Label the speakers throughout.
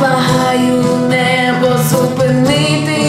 Speaker 1: Я благаю небо зупинити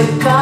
Speaker 1: wake up.